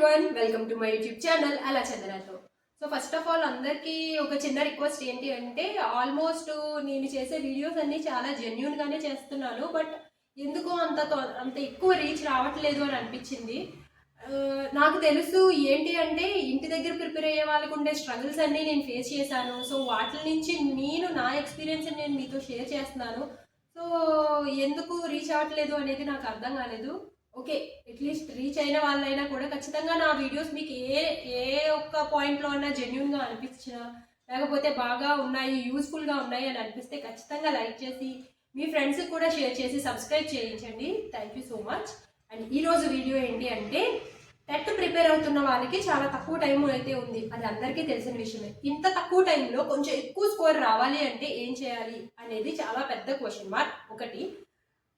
Everyone welcome to my YouTube channel అలా చందనతో so first of all అందరికీ ఒక చిన్న రిక్వెస్ట్ ఏంటి అంటే ఆల్మోస్ట్ నేను చేసే వీడియోస్ అన్నీ చాలా జెన్యున్ గానే చేస్తున్నాను బట్ ఎందుకో అంత అంత ఎక్కువ రీచ్ రావట్లేదు అని అనిపించింది. నాకు తెలుసు ఏంటి అంటే ఇంటి దగ్గర ప్రిపేర్ అయ్యే వాళ్ళకు ఉండే స్ట్రగుల్స్ అన్నీ నేను ఫేస్ చేశాను. సో వాటి నుంచి నేను నా ఎక్స్పీరియన్స్ నేను మీతో షేర్ చేస్తున్నాను. సో ఎందుకు రీచ్ అవ్వట్లేదు అనేది నాకు అర్థం కాలేదు. ఓకే అట్లీస్ట్ రీచ్ అయిన వాళ్ళైనా కూడా ఖచ్చితంగా నా వీడియోస్ మీకు ఏ ఏ ఒక్క పాయింట్లో అన్నా జెన్యున్గా అనిపించినా లేకపోతే బాగా ఉన్నాయి యూస్ఫుల్గా ఉన్నాయి అని అనిపిస్తే ఖచ్చితంగా లైక్ చేసి మీ ఫ్రెండ్స్కి కూడా షేర్ చేసి సబ్స్క్రైబ్ చేయించండి. Thank you so much and ఈరోజు వీడియో ఏంటి అంటే టెట్ ప్రిపేర్ అవుతున్న వాళ్ళకి చాలా తక్కువ టైం అయితే ఉంది. అది అందరికీ తెలిసిన విషయమే. ఇంత తక్కువ టైంలో కొంచెం ఎక్కువ స్కోర్ రావాలి అంటే ఏం చేయాలి అనేది చాలా పెద్ద క్వశ్చన్ మార్క్ ఒకటి.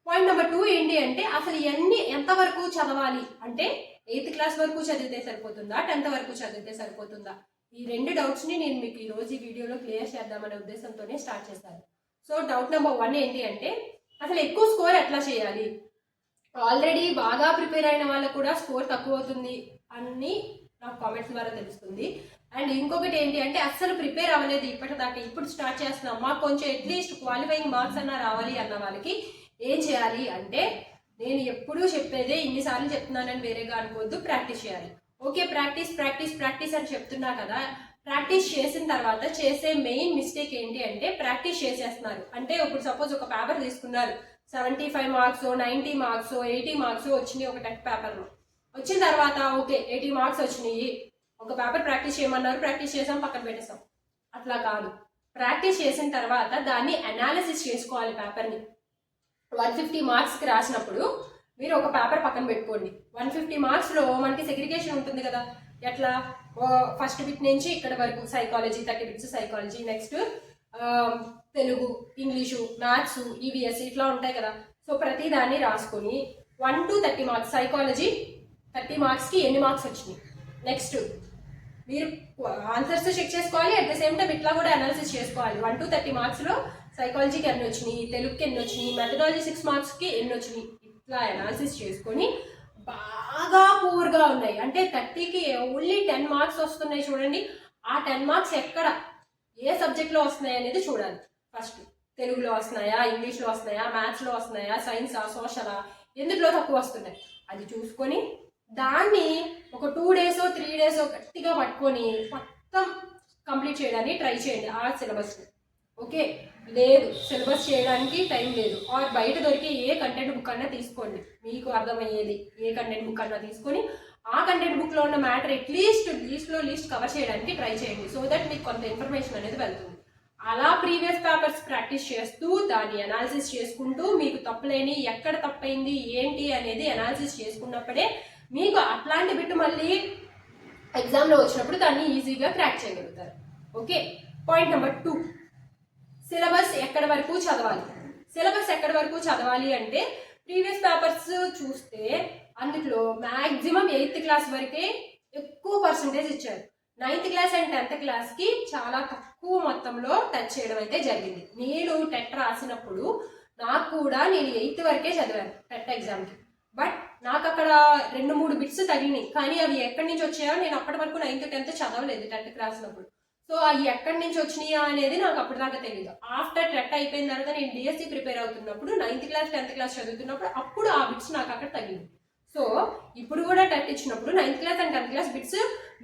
పాయింట్ నెంబర్ టూ ఏంటి అంటే అసలు ఇవన్నీ ఎంతవరకు చదవాలి? అంటే ఎయిత్ క్లాస్ వరకు చదివితే సరిపోతుందా? టెన్త్ వరకు చదివితే సరిపోతుందా? ఈ రెండు డౌట్స్ని నేను మీకు ఈ రోజు ఈ వీడియోలో క్లియర్ చేద్దామనే ఉద్దేశంతోనే స్టార్ట్ చేశాను. సో డౌట్ నెంబర్ వన్ ఏంటి అంటే అసలు ఎక్కువ స్కోర్ ఎట్లా చేయాలి? ఆల్రెడీ బాగా ప్రిపేర్ అయిన వాళ్ళకు కూడా స్కోర్ తక్కువ అవుతుంది అని నాకు కామెంట్స్ ద్వారా తెలుస్తుంది. అండ్ ఇంకొకటి ఏంటి అంటే అస్సలు ప్రిపేర్ అవ్వలేదు ఇప్పటిదాకా. ఇప్పుడు స్టార్ట్ చేస్తున్నాం. మాకు కొంచెం అట్లీస్ట్ క్వాలిఫైయింగ్ మార్క్స్ అన్నా రావాలి అన్న వాళ్ళకి. ఏం చేయాలి అంటే నేను ఎప్పుడూ చెప్పేదే ఇన్నిసార్లు చెప్తున్నానని వేరేగా అనుకోవద్దు ప్రాక్టీస్ చేయాలి. ఓకే ప్రాక్టీస్ ప్రాక్టీస్ ప్రాక్టీస్ అని చెప్తున్నా కదా ప్రాక్టీస్ చేసిన తర్వాత చేసే మెయిన్ మిస్టేక్ ఏంటి అంటే ప్రాక్టీస్ చేసేస్తున్నారు. అంటే ఇప్పుడు సపోజ్ ఒక పేపర్ తీసుకున్నారు seventy five marks ninety marks eighty marks వచ్చినాయి ఒక టెక్ పేపర్లో. వచ్చిన తర్వాత ఓకే ఎయిటీ మార్క్స్ వచ్చినాయి. ఒక పేపర్ ప్రాక్టీస్ చేయమన్నారు ప్రాక్టీస్ చేసాం పక్కన పెట్టేసాం అట్లా కాదు. ప్రాక్టీస్ చేసిన తర్వాత దాన్ని అనాలిసిస్ చేసుకోవాలి పేపర్ని వన్ ఫిఫ్టీ మార్క్స్కి రాసినప్పుడు మీరు ఒక పేపర్ పక్కన పెట్టుకోండి. వన్ ఫిఫ్టీ మార్క్స్లో మనకి సెగ్రిగేషన్ ఉంటుంది కదా. ఎట్లా? ఫస్ట్ బిట్ నుంచి ఇక్కడ వరకు psychology thirty bits psychology next Telugu English maths EVS ఇట్లా ఉంటాయి కదా. సో ప్రతి దాన్ని రాసుకొని one to thirty marks psychology thirty మార్క్స్కి ఎన్ని మార్క్స్ వచ్చినాయి? నెక్స్ట్ మీరు ఆన్సర్స్ చెక్ చేసుకోవాలి. అట్ ద సేమ్ టైం ఇట్లా కూడా అనాలిసిస్ చేసుకోవాలి. వన్ టు థర్టీ మార్క్స్లో సైకాలజీకి ఎన్ని వచ్చినాయి తెలుగుకి ఎన్ని వచ్చినాయి మెథడాలజీ సిక్స్ మార్క్స్కి ఎన్ని వచ్చినాయి ఇట్లా అనాలిసిస్ చేసుకొని బాగా పూర్గా ఉన్నాయి. అంటే థర్టీకి ఓన్లీ టెన్ మార్క్స్ వస్తున్నాయి చూడండి. ఆ టెన్ మార్క్స్ ఎక్కడ ఏ సబ్జెక్ట్లో వస్తున్నాయి అనేది చూడాలి. ఫస్ట్ తెలుగులో వస్తున్నాయా ఇంగ్లీష్లో వస్తున్నాయా మ్యాథ్స్లో వస్తున్నాయా సైన్సా సోషలా ఎందులో తక్కువ వస్తున్నాయి? అది చూసుకొని దాన్ని ఒక టూ డేస్ త్రీ డేస్ గట్టిగా పట్టుకొని మొత్తం కంప్లీట్ చేయడానికి ట్రై చేయండి ఆ సిలబస్ ఓకే లేదు సిలబస్ చేయడానికి టైం లేదు. ఆర్ బయట దొరికే ఏ కంటెంట్ బుక్ అన్నా తీసుకోండి. మీకు అర్థమయ్యేది ఏ కంటెంట్ బుక్ అన్నా తీసుకొని ఆ కంటెంట్ బుక్లో ఉన్న మ్యాటర్ అట్లీస్ట్ లీస్ట్లో లీస్ట్ కవర్ చేయడానికి ట్రై చేయండి. సో దట్ మీకు కొంత ఇన్ఫర్మేషన్ అనేది వెళ్తుంది. అలా ప్రీవియస్ పేపర్స్ ప్రాక్టీస్ చేస్తూ దాన్ని అనాలిసిస్ చేసుకుంటూ మీకు తప్పులేని ఎక్కడ తప్పైంది ఏంటి అనేది అనాలిసిస్ చేసుకున్నప్పుడే మీకు అట్లాంటి బిట్టు మళ్ళీ ఎగ్జామ్లో వచ్చినప్పుడు దాన్ని ఈజీగా క్రాక్ చేయగలుగుతారు. Okay point number two syllabus ఎక్కడి వరకు చదవాలి? సిలబస్ ఎక్కడి వరకు చదవాలి అంటే ప్రీవియస్ పేపర్స్ చూస్తే అందులో మ్యాక్సిమం ఎయిత్ క్లాస్ వరకే ఎక్కువ పర్సంటేజ్ ఇచ్చారు. నైన్త్ క్లాస్ అండ్ టెన్త్ క్లాస్కి చాలా తక్కువ మొత్తంలో టచ్ చేయడం అయితే జరిగింది. నేను టెట్ రాసినప్పుడు నాకు కూడా నేను ఎయిత్ వరకే చదివాను టెట్ ఎగ్జామ్కి బట్ నాకు అక్కడ రెండు మూడు బిట్స్ తగిలినాయి. కానీ అవి ఎక్కడి నుంచి వచ్చాయో నేను అప్పటి వరకు నైన్త్ టెన్త్ చదవలేదు టెట్కి రాసినప్పుడు సో అవి ఎక్కడి నుంచి వచ్చినాయా అనేది నాకు అప్పటిదాకా తెలియదు ఆఫ్టర్ టెట్ అయిపోయిన తర్వాత నేను డిఎస్సి ప్రిపేర్ అవుతున్నప్పుడు నైన్త్ క్లాస్ టెన్త్ క్లాస్ చదువుతున్నప్పుడు అప్పుడు ఆ బిట్స్ నాకు అక్కడ తగిలింది. సో ఇప్పుడు కూడా టెట్ ఇచ్చినప్పుడు ninth class and tenth class bits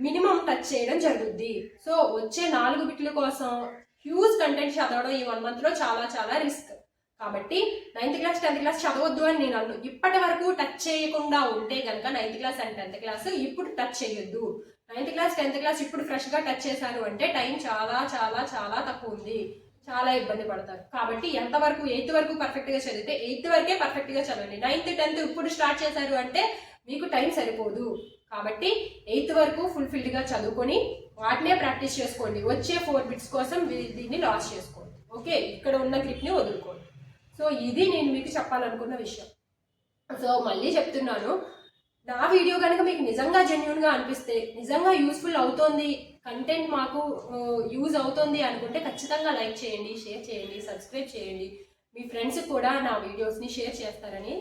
minimum touch చేయడం జరుగుద్ది. సో వచ్చే నాలుగు బిట్ల కోసం హ్యూజ్ కంటెంట్ చదవడం ఈ వన్ మంత్లో చాలా చాలా రిస్క్ కాబట్టి నైన్త్ క్లాస్ టెన్త్ క్లాస్ చదవద్దు అని నేను అన్ను. ఇప్పటి వరకు టచ్ చేయకుండా ఉంటే కనుక ninth class and tenth class ఇప్పుడు టచ్ చేయొద్దు. నైన్త్ క్లాస్ టెన్త్ క్లాస్ ఇప్పుడు ఫ్రెష్గా టచ్ చేశారు అంటే టైం చాలా చాలా చాలా తక్కువ ఉంది. చాలా ఇబ్బంది పడతారు. కాబట్టి ఎంతవరకు ఎయిత్ వరకు పర్ఫెక్ట్గా చదివితే ఎయిత్ వరకే పర్ఫెక్ట్గా చదవండి. నైన్త్ టెన్త్ ఇప్పుడు స్టార్ట్ చేశారు అంటే మీకు టైం సరిపోదు. కాబట్టి ఎయిత్ వరకు ఫుల్ఫిల్డ్గా చదువుకొని వాటినే ప్రాక్టీస్ చేసుకోండి. వచ్చే ఫోర్ బిట్స్ కోసం దీన్ని లాస్ చేసుకోండి. ఓకే ఇక్కడ ఉన్న గ్రిప్ని వదులుకోండి. సో ఇది నేను మీకు చెప్పాలనుకున్న విషయం. సో మళ్ళీ చెప్తున్నాను నా వీడియో కనుక మీకు నిజంగా జెన్యున్గా అనిపిస్తే నిజంగా యూస్ఫుల్ అవుతోంది కంటెంట్ మాకు యూజ్ అవుతుంది అనుకుంటే ఖచ్చితంగా లైక్ చేయండి షేర్ చేయండి సబ్స్క్రైబ్ చేయండి. మీ ఫ్రెండ్స్ కూడా నా వీడియోస్ని షేర్ చేస్తారని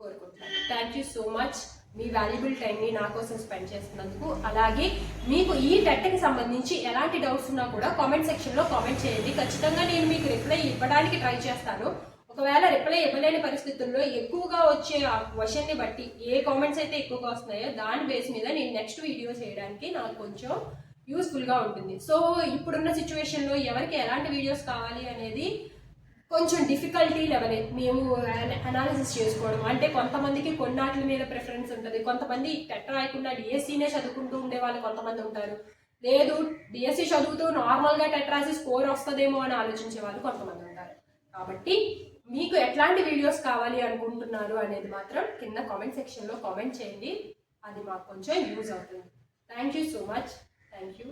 కోరుకుంటున్నాను. Thank you so much. Me valuable టైంని నా కోసం స్పెండ్ చేస్తున్నందుకు. అలాగే మీకు ఈ టెట్కి సంబంధించి ఎలాంటి డౌట్స్ ఉన్నా కూడా కామెంట్ సెక్షన్లో కామెంట్ చేయండి. ఖచ్చితంగా నేను మీకు రిప్లై ఇవ్వడానికి ట్రై చేస్తాను. ఒకవేళ రిప్లై ఇవ్వలేని పరిస్థితుల్లో ఎక్కువగా వచ్చే ఆ క్వశ్చన్ని బట్టి ఏ కామెంట్స్ అయితే ఎక్కువగా వస్తున్నాయో దాని బేస్ మీద నేను నెక్స్ట్ వీడియో చేయడానికి నాకు కొంచెం యూస్ఫుల్గా ఉంటుంది. సో ఇప్పుడున్న సిచ్యువేషన్లో ఎవరికి ఎలాంటి వీడియోస్ కావాలి అనేది కొంచెం డిఫికల్టీ లెవెల్ మేము అనాలిసిస్ చేసుకోవడం. అంటే కొంతమందికి కొన్నాట్ల మీద ప్రిఫరెన్స్ ఉంటుంది. కొంతమంది టెట్ రాయకుండా డిఎస్సీనే చదువుకుంటూ ఉండే వాళ్ళు కొంతమంది ఉంటారు. లేదు డిఎస్సీ చదువుతూ నార్మల్గా టెట్ రాసి స్కోర్ వస్తుందేమో అని ఆలోచించే వాళ్ళు కొంతమంది ఉంటారు. కాబట్టి మీకు ఎట్లాంటి వీడియోస్ కావాలి అనుకుంటున్నారు అనేది మాత్రం కింద కామెంట్ సెక్షన్లో కామెంట్ చేయండి. అది మాకు కొంచెం యూజ్ అవుతుంది. Thank you so much thank you